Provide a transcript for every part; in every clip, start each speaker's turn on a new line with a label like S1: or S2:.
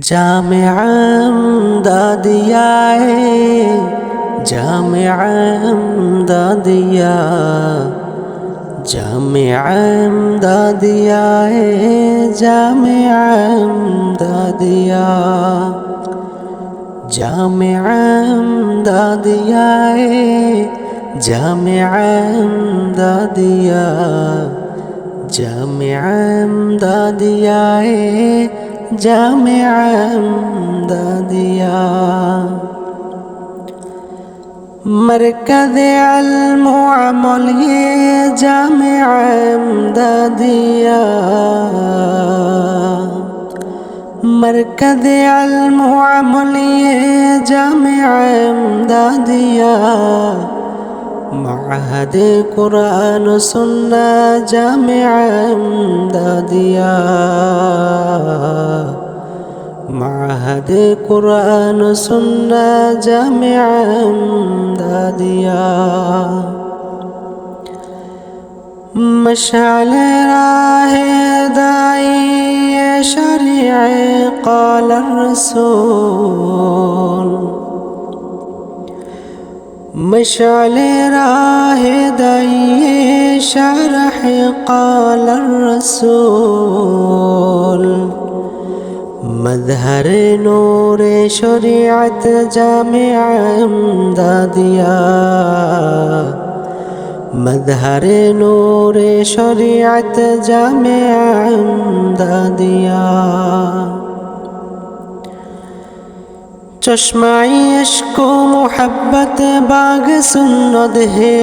S1: جامع دادیا جامع دادیا جامع دادیا جامع دادیا جامع دادیا جامع دادیا جامع دادیا جامع دادیا مرکز علم و عمل یہ جامع دادیا مرکز علم و عمل یہ جامع دادیا معهد قرآن سنة جامع داديا معهد قرآن سنة جامع داديا مشعل راہ دائی شريع قال الرسول مشعل راہ دائی شرح قال الرسول. مظہر نور شریعت جامع دادیا مظہر نور شریعت جامع دادیا চশমাই ইশকো মোহাব্বত, বাগ সুন্নত, হে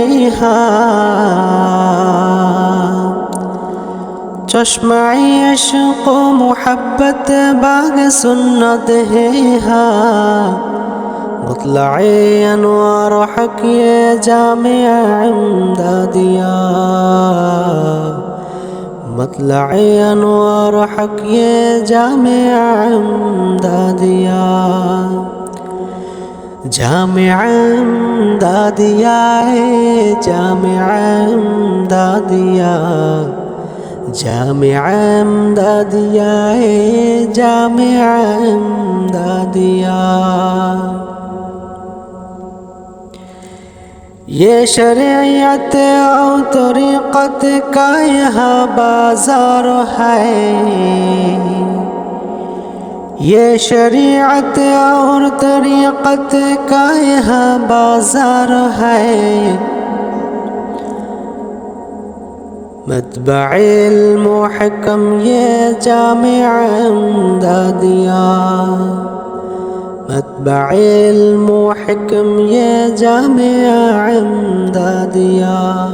S1: চশমাই ইশকো মোহাব্বত, বাগ সুন্নত, হে মুতলায়ে আনোয়ার হকিয়ে জামে আমদাদিয়া। مطلع انوار حق یہ جامع امدادیا جامع امدادیا جامع امدادیا جامع امدادیا جامع امدادیا یہ شریعت او طریقت کا یہاں بازار ہے۔ یہ شریعت اور طریقت کا یہاں بازار ہے۔ متبع المحکم، یہ جامع امدادیا متبع علم وحكم يا جامع أمداد يا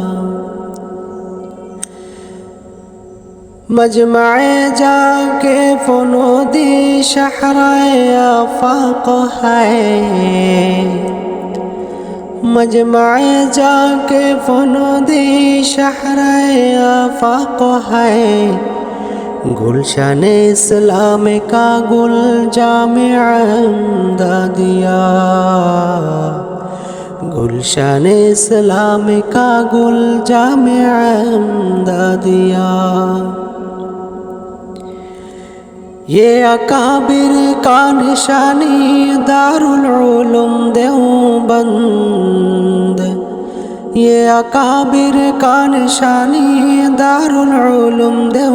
S1: مجمع جاك فنودي شحر يا فقهي مجمع جا کے فنودی شہر آفاق ہے گلشن اسلام کا گل جامع دادیا گلشن اسلام کا گل جامع دادیا یہ اکابر کا نشانی دار العلوم دیوبند۔ یہ اکابر کا نشانی دار العلوم دیوبند۔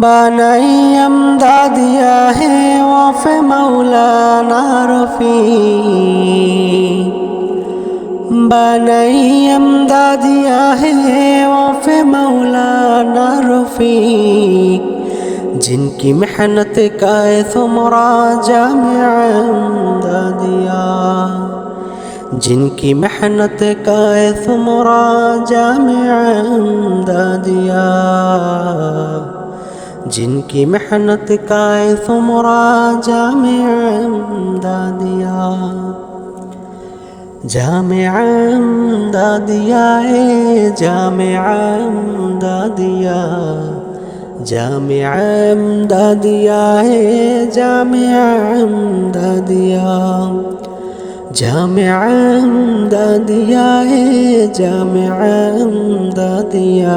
S1: বানাই আমদাদিয়া হে ওয়াফে মাওলানা রফি بنائی امدادیا ہے وف مولانا رفیع جن کی محنت کا ثمرہ جامع امدادیا جن کی محنت کا ثمرہ جامع امدادیا جن کی محنت کا ثمرہ جامع امدادیا جامعہ امدادیا اے جامعہ جام جامعہ دیا اے جامعہ امدادیا جامعہ امدادیا اے دیا امدادیا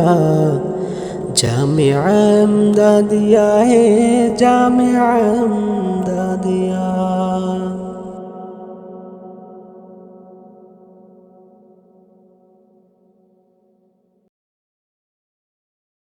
S1: جامعہ دیا اے جامعہ امدادیا